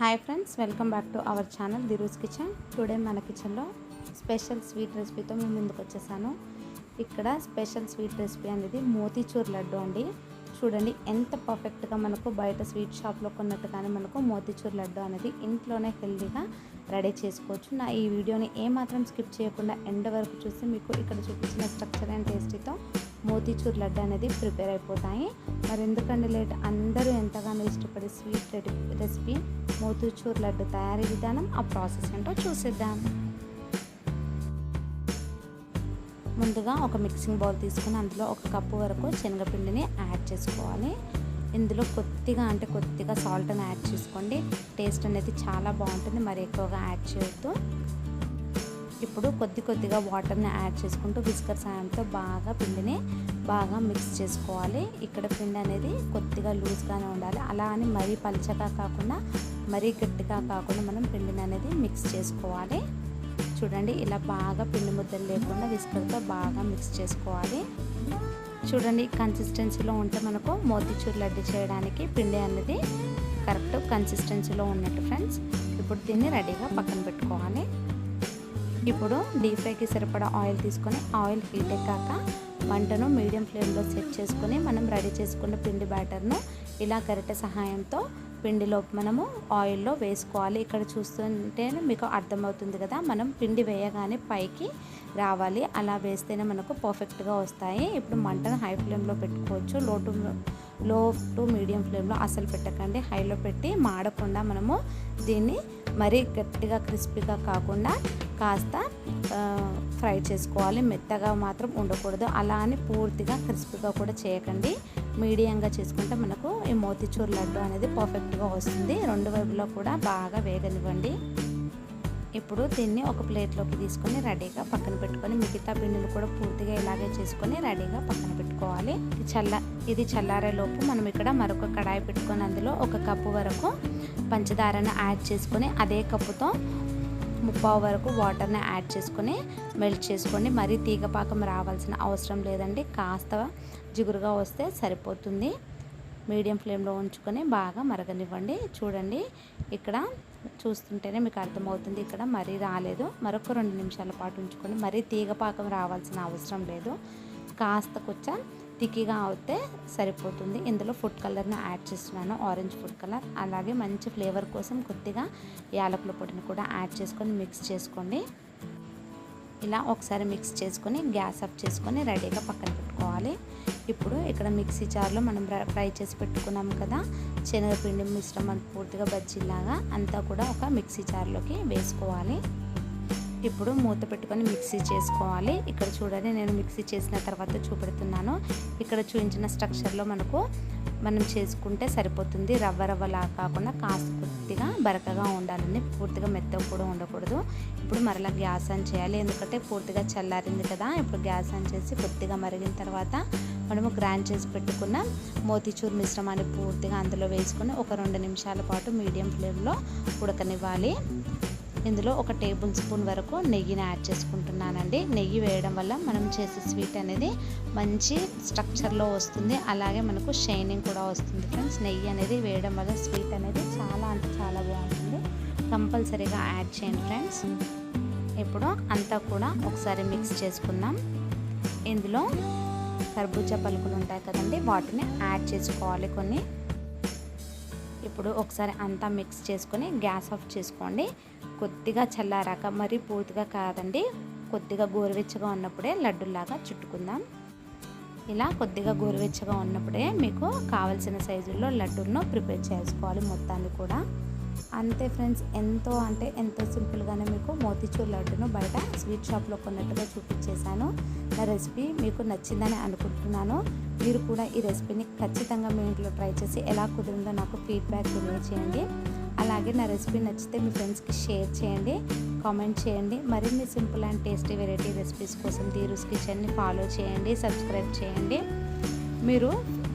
Hi friends welcome back to our channel Dheerus kitchen. Today మన కిచెన్లో special sweet రెసిపీతో మేము ముందుకు వచ్చేసాను. ఇక్కడ స్పెషల్ స్వీట్ రెసిపీ అనేది మోతీచూర్ లడ్డు అండి. చూడండి ఎంత పర్ఫెక్ట్గా మనకు బయట స్వీట్ షాప్లో కొన్నట్టుగానే మనకు మోతీచూర్ లడ్డు అనేది ఇంట్లోనే హెల్తీగా రెడీ చేసుకోవచ్చు. నా ఈ వీడియోని ఏమాత్రం స్కిప్ చేయకుండా ఎండ్ వరకు చూసి మీకు ఇక్కడ చూపించిన స్ట్రక్చర్ అండ్ టేస్టీతో మోతీచూర్ లడ్డు అనేది ప్రిపేర్ అయిపోతాయి. మరి ఎందుకండి లేట్? అందరూ ఎంతగానో ఇష్టపడే స్వీట్ రెసిపీ మోతీచూర్ లడ్డు తయారీ విధానం. ఆ ప్రాసెస్ ఏంటో చూసేద్దాం. ముందుగా ఒక మిక్సింగ్ బౌల్ తీసుకుని అందులో ఒక కప్పు వరకు శనగపిండిని యాడ్ చేసుకోవాలి. ఇందులో కొద్దిగా అంటే కొద్దిగా సాల్ట్ని యాడ్ చేసుకోండి. టేస్ట్ అనేది చాలా బాగుంటుంది. మరి ఎక్కువగా యాడ్ చేయొద్దు. ఇప్పుడు కొద్ది కొద్దిగా వాటర్ని యాడ్ చేసుకుంటూ విస్కర్ సాయంతో బాగా పిండిని బాగా మిక్స్ చేసుకోవాలి. ఇక్కడ పిండి అనేది కొద్దిగా లూజ్గానే ఉండాలి. అలా అని మరీ పలచగా కాకుండా మరీ గట్టిగా కాకుండా మనం పిండిని అనేది మిక్స్ చేసుకోవాలి. చూడండి ఇలా బాగా పిండి ముద్దలు లేకుండా విస్కర్తో బాగా మిక్స్ చేసుకోవాలి. చూడండి కన్సిస్టెన్సీలో ఉంటే మనకు మోతీచూర్ లడ్డు చేయడానికి పిండి అనేది కరెక్ట్ కన్సిస్టెన్సీలో ఉన్నట్టు ఫ్రెండ్స్ ఇప్పుడు దీన్ని రెడీగా పక్కన పెట్టుకోవాలి. ఇప్పుడు డీప్ ఫ్రైకి సరిపడా ఆయిల్ తీసుకొని ఆయిల్ హీట్ ఎక్కాక మంటను మీడియం ఫ్లేమ్లో సెట్ చేసుకొని మనం రెడీ చేసుకున్న పిండి బ్యాటర్ను ఇలా గరిటె సహాయంతో పిండిలో మనము ఆయిల్లో వేసుకోవాలి. ఇక్కడ చూస్తుంటేనే మీకు అర్థమవుతుంది కదా మనం పిండి వేయగానే పైకి రావాలి. అలా వేస్తేనే మనకు పర్ఫెక్ట్గా వస్తాయి. ఇప్పుడు మంటను హై ఫ్లేమ్లో పెట్టుకోవచ్చు. లో టు లో టు మీడియం ఫ్లేమ్లో అసలు పెట్టకండి. హైలో పెట్టి మాడకుండా మనము దీన్ని మరీ గట్టిగా క్రిస్పీగా కాకుండా కాస్త ఫ్రై చేసుకోవాలి. మెత్తగా మాత్రం ఉండకూడదు. అలా అని పూర్తిగా క్రిస్పీగా కూడా చేయకండి. మీడియంగా చేసుకుంటే మనకు ఈ మోతిచూర్ లడ్డు అనేది పర్ఫెక్ట్గా వస్తుంది. రెండు వైపులో కూడా బాగా వేగనివ్వండి. ఇప్పుడు దీన్ని ఒక ప్లేట్లోకి తీసుకొని రెడీగా పక్కన పెట్టుకొని మిగతా పిండిలు కూడా పూర్తిగా ఇలాగే చేసుకొని రెడీగా పక్కన పెట్టుకోవాలి. చల్ల ఇది చల్లారేలోపు మనం ఇక్కడ మరొక కడాయి పెట్టుకొని అందులో ఒక కప్పు వరకు పంచదారను యాడ్ చేసుకొని అదే కప్పుతో ముప్పావు వరకు వాటర్ని యాడ్ చేసుకొని మెల్ట్ చేసుకోండి. మరీ తీగపాకం రావాల్సిన అవసరం లేదండి. కాస్త జిగురుగా వస్తే సరిపోతుంది. మీడియం ఫ్లేమ్లో ఉంచుకొని బాగా మరగనివ్వండి. చూడండి ఇక్కడ చూస్తుంటేనే మీకు అర్థమవుతుంది. ఇక్కడ మరీ రాలేదు. మరొక రెండు నిమిషాల పాటు ఉంచుకొని మరీ తీగపాకం రావాల్సిన అవసరం లేదు. కాస్త కొంచెం తిక్కిగా అవుతే సరిపోతుంది. ఇందులో ఫుడ్ కలర్ను యాడ్ చేస్తున్నాను. ఆరెంజ్ ఫుడ్ కలర్ అలాగే మంచి ఫ్లేవర్ కోసం కొద్దిగా యాలకుల పొడిని కూడా యాడ్ చేసుకొని మిక్స్ చేసుకోండి. ఇలా ఒకసారి మిక్స్ చేసుకొని గ్యాస్ ఆఫ్ చేసుకొని రెడీగా పక్కన పెట్టుకోవాలి. ఇప్పుడు ఇక్కడ మిక్సీ జార్లో మనం ఫ్రై చేసి పెట్టుకున్నాం కదా శనగపిండి మిశ్రమం పూర్తిగా బజ్జీలాగా అంతా కూడా ఒక మిక్సీ జార్లోకి వేసుకోవాలి. ఇప్పుడు మూత పెట్టుకొని మిక్సీ చేసుకోవాలి. ఇక్కడ చూడండి నేను మిక్సీ చేసిన తర్వాత చూపెడుతున్నాను. ఇక్కడ చూపించిన స్ట్రక్చర్లో మనకు మనం చేసుకుంటే సరిపోతుంది. రవ్వ రవ్వలా కాకుండా కాస్త కొద్దిగా బరకగా ఉండాలని పూర్తిగా మెత్తగా కూడా ఉండకూడదు. ఇప్పుడు మరలా గ్యాస్ ఆన్ చేయాలి. ఎందుకంటే పూర్తిగా చల్లారింది కదా. ఇప్పుడు గ్యాస్ ఆన్ చేసి కొద్దిగా మరిగిన తర్వాత మనము గ్రైండ్ చేసి పెట్టుకున్న మోతీచూర్ మిశ్రమాన్ని పూర్తిగా అందులో వేసుకొని ఒక రెండు నిమిషాల పాటు మీడియం ఫ్లేమ్లో ఉడకనివ్వాలి. ఇందులో ఒక టేబుల్ స్పూన్ వరకు నెయ్యిని యాడ్ చేసుకుంటున్నానండి. నెయ్యి వేయడం వల్ల మనం చేసే స్వీట్ అనేది మంచి స్ట్రక్చర్లో వస్తుంది. అలాగే మనకు షైనింగ్ కూడా వస్తుంది ఫ్రెండ్స్. నెయ్యి అనేది వేయడం వల్ల స్వీట్ అనేది చాలా అంటే చాలా బాగుంటుంది. కంపల్సరీగా యాడ్ చేయండి ఫ్రెండ్స్. ఇప్పుడు అంతా కూడా ఒకసారి మిక్స్ చేసుకుందాం. ఇందులో కర్బూజా పలుకులు ఉంటాయి కదండి వాటిని యాడ్ చేసుకోవాలి కొన్ని. ఇప్పుడు ఒకసారి అంతా మిక్స్ చేసుకొని గ్యాస్ ఆఫ్ చేసుకోండి. కొద్దిగా చల్లారాక మరీ పూర్తిగా కాదండి. కొద్దిగా గోరువెచ్చగా ఉన్నప్పుడే లడ్డులాగా చుట్టుకుందాం. ఇలా కొద్దిగా గోరువెచ్చగా ఉన్నప్పుడే మీకు కావలసిన సైజుల్లో లడ్డూలను ప్రిపేర్ చేసుకోవాలి మొత్తాన్ని కూడా. అంతే ఫ్రెండ్స్ ఎంతో అంటే ఎంతో సింపుల్గానే మీకు మోతీచూర్ లడ్డును బయట స్వీట్ షాప్లో కొన్నట్టుగా చూపించేశాను. నా రెసిపీ మీకు నచ్చిందని అనుకుంటున్నాను. మీరు కూడా ఈ రెసిపీని ఖచ్చితంగా మీ ఇంట్లో ట్రై చేసి ఎలా కుదిరిందో నాకు ఫీడ్బ్యాక్ తెలియచేయండి. అలాగే నా రెసిపీ నచ్చితే మీ ఫ్రెండ్స్కి షేర్ చేయండి కామెంట్ చేయండి. మరిన్ని simple and tasty variety recipes కోసం ధీరూస్ కిచెన్ని ఫాలో చేయండి సబ్స్క్రైబ్ చేయండి. మీరు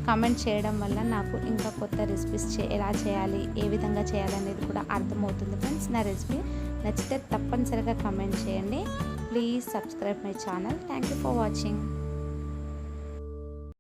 కామెంట్ చేయడం వల్ల నాకు ఇంకా కొత్త రెసిపీస్ చే ఎలా చేయాలి ఏ విధంగా చేయాలనేది కూడా అర్థమవుతుంది ఫ్రెండ్స్ నా రెసిపీ నచ్చితే తప్పనిసరిగా కమెంట్ చేయండి. Please subscribe my channel thank you for watching